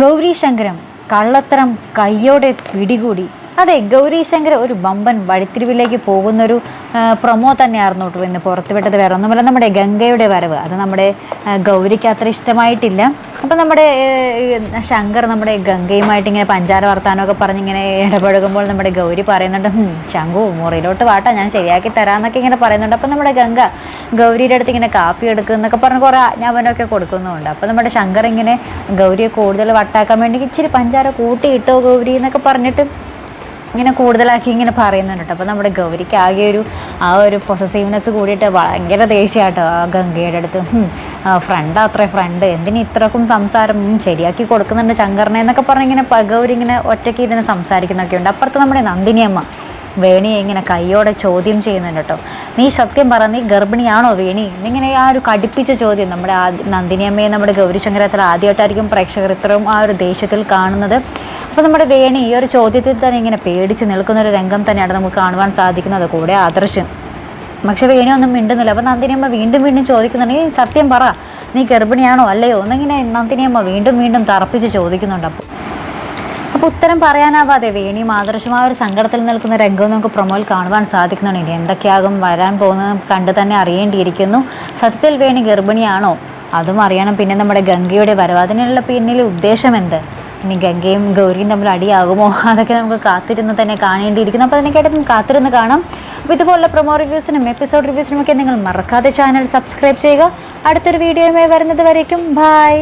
ഗൗരി ശങ്കരം കള്ളത്തരം കയ്യോടെ പിടികൂടി. അതെ ഗൗരീശങ്കർ ഒരു ബമ്പൻ വഴിത്തിരിവിലേക്ക് പോകുന്നൊരു പ്രൊമോ തന്നെയായിരുന്നു കേട്ടോ ഇന്ന് പുറത്തുവിട്ടത്. വേറെ ഒന്നുമല്ല നമ്മുടെ ഗംഗയുടെ വരവ്. അത് നമ്മുടെ ഗൗരിക്ക് അത്ര ഇഷ്ടമായിട്ടില്ല. അപ്പം നമ്മുടെ ശങ്കർ നമ്മുടെ ഗംഗയുമായിട്ട് ഇങ്ങനെ പഞ്ചാര വർത്താനമൊക്കെ പറഞ്ഞിങ്ങനെ ഇടപഴകുമ്പോൾ നമ്മുടെ ഗൗരി പറയുന്നുണ്ട് ശങ്കു മുറിയിലോട്ട് വാട്ടാ ഞാൻ ശരിയാക്കി തരാമെന്നൊക്കെ ഇങ്ങനെ പറയുന്നുണ്ട്. അപ്പം നമ്മുടെ ഗംഗ ഗൗരിയുടെ അടുത്ത് ഇങ്ങനെ കാപ്പി എടുക്കുന്നൊക്കെ പറഞ്ഞ് കുറേ ആജ്ഞാപനമൊക്കെ കൊടുക്കുന്നുണ്ട് അപ്പം നമ്മുടെ ശങ്കർ ഇങ്ങനെ ഗൗരിയെ കൂടുതൽ വട്ടാക്കാൻ വേണ്ടി ഇച്ചിരി പഞ്ചാര കൂട്ടി ഇട്ടോ ഗൗരി എന്നൊക്കെ പറഞ്ഞിട്ട് ഇങ്ങനെ കൂടുതലാക്കി ഇങ്ങനെ പറയുന്നുണ്ട് കേട്ടോ. അപ്പോൾ നമ്മുടെ ഗൗരിക്ക് ആകെ ഒരു ആ ഒരു പൊസസീവ്നെസ് കൂടിയിട്ട് ഭയങ്കര ദേഷ്യമാട്ടോ ആ ഗംഗയുടെ അടുത്ത് ഫ്രണ്ട് അത്രേ ഫ്രണ്ട് എന്തിന് ഇത്രക്കും സംസാരം? ശരിയാക്കി കൊടുക്കുന്നുണ്ട് ശങ്കറിനെ എന്നൊക്കെ പറഞ്ഞ് ഇങ്ങനെ ഗൗരി ഇങ്ങനെ ഒറ്റയ്ക്ക് ഇരുന്ന് സംസാരിക്കുന്നൊക്കെ ഉണ്ട്. അപ്പുറത്ത് നമ്മുടെ നന്ദിനിയമ്മ വേണിയെ ഇങ്ങനെ കൈയോടെ ചോദ്യം ചെയ്യുന്നുണ്ട് കേട്ടോ. നീ സത്യം പറ നീ ഗർഭിണിയാണോ വേണി? എന്നിങ്ങനെ ആ ഒരു കടുപ്പിച്ച ചോദ്യം നമ്മുടെ നന്ദിനിയമ്മയെ നമ്മുടെ ഗൗരിശങ്കരത്തിൽ ആദ്യമായിട്ടായിരിക്കും പ്രേക്ഷകർ ഇത്രയും ആ ഒരു ദേഷ്യത്തിൽ കാണുന്നത്. അപ്പോൾ നമ്മുടെ വേണി ഈ ഒരു ചോദ്യത്തിൽ തന്നെ ഇങ്ങനെ പേടിച്ച് നിൽക്കുന്ന ഒരു രംഗം തന്നെയാണ് നമുക്ക് കാണുവാൻ സാധിക്കുന്നത്. കൂടെ ആദർശം. പക്ഷെ വേണി ഒന്നും മിണ്ടുന്നില്ല. അപ്പോൾ നന്ദിനിയമ്മ വീണ്ടും വീണ്ടും ചോദിക്കുന്നുണ്ടെങ്കിൽ സത്യം പറ. നീ ഗർഭിണിയാണോ? അല്ലയോ? എന്നിങ്ങനെ നന്ദിനിയമ്മ വീണ്ടും വീണ്ടും തറപ്പിച്ച് ചോദിക്കുന്നുണ്ട് അപ്പോൾ അപ്പോൾ ഉത്തരം പറയാനാവാതെ വേണി ആദർശമായ ഒരു സങ്കടത്തിൽ നിൽക്കുന്ന രംഗം നമുക്ക് പ്രൊമോയിൽ കാണുവാൻ സാധിക്കുന്നുണ്ട്. ഇനി എന്തൊക്കെയാകും? വരാൻ പോകുന്നത് നമുക്ക് കണ്ടു തന്നെ അറിയേണ്ടിയിരിക്കുന്നു. സത്യത്തിൽ വേണി ഗർഭിണിയാണോ? അതും അറിയണം. പിന്നെ നമ്മുടെ ഗംഗയുടെ വരവ് അതിനുള്ള പിന്നിലെ ഉദ്ദേശം എന്ത്? ഇനി ഗംഗയും ഗൗരിയും തമ്മിൽ അടിയാകുമോ? അതൊക്കെ നമുക്ക് കാത്തിരുന്ന് തന്നെ കാണേണ്ടിയിരിക്കുന്നു. അപ്പോൾ അതിനൊക്കെയായിട്ട് നമുക്ക് കാത്തിരുന്ന് കാണാം. അപ്പോൾ ഇതുപോലുള്ള പ്രൊമോ റിവ്യൂസിനും എപ്പിസോഡ് റിവ്യൂസിനും ഒക്കെ നിങ്ങൾ മറക്കാതെ ചാനൽ സബ്സ്ക്രൈബ് ചെയ്യുക. അടുത്തൊരു വീഡിയോയുമായി വരുന്നത് വരേക്കും. ബൈ